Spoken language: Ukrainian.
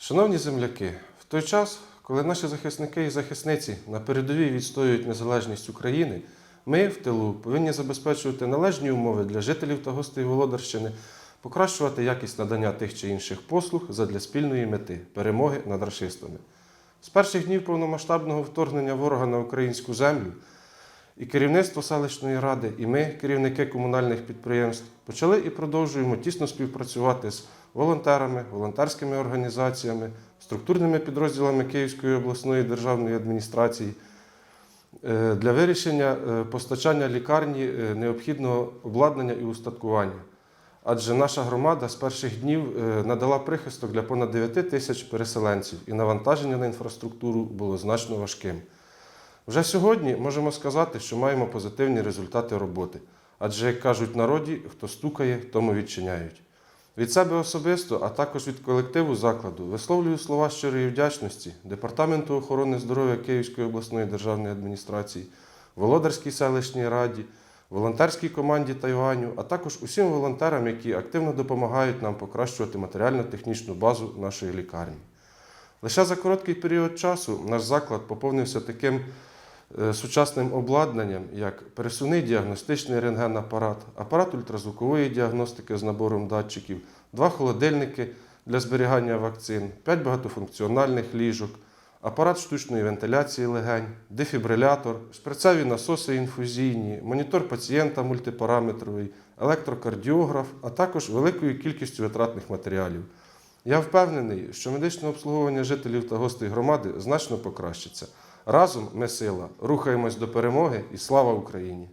Шановні земляки, в той час, коли наші захисники і захисниці на передовій відстоюють незалежність України, ми в тилу повинні забезпечувати належні умови для жителів та гостей Володарщини, покращувати якість надання тих чи інших послуг задля спільної мети перемоги над рашистами. З перших днів повномасштабного вторгнення ворога на українську землю і керівництво селищної ради, і ми, керівники комунальних підприємств, почали і продовжуємо тісно співпрацювати з волонтерами, волонтерськими організаціями, структурними підрозділами Київської обласної державної адміністрації е, для вирішення е, постачання лікарні е, необхідного обладнання і устаткування. Адже наша громада з перших днів надала прихисток для понад 9 тисяч переселенців, і навантаження на інфраструктуру було значно важким. Вже сьогодні можемо сказати, що маємо позитивні результати роботи. Адже, як кажуть народі, хто стукає, тому відчиняють. Від себе особисто, а також від колективу закладу, висловлюю слова щирої вдячності Департаменту охорони здоров'я Київської обласної державної адміністрації, Володарській селищній раді, волонтерській команді Тайваню, а також усім волонтерам, які активно допомагають нам покращувати матеріально-технічну базу нашої лікарні. Лише за короткий період часу наш заклад поповнився таким сучасним обладнанням, як пересувний діагностичний рентгенапарат, апарат ультразвукової діагностики з набором датчиків, два холодильники для зберігання вакцин, п'ять багатофункціональних ліжок, апарат штучної вентиляції легень, дефібрилятор, шприцеві насоси інфузійні, монітор пацієнта мультипараметровий, електрокардіограф, а також великою кількістю витратних матеріалів. Я впевнений, що медичне обслуговування жителів та гостей громади значно покращиться. Разом ми сила. Рухаємось до перемоги і слава Україні!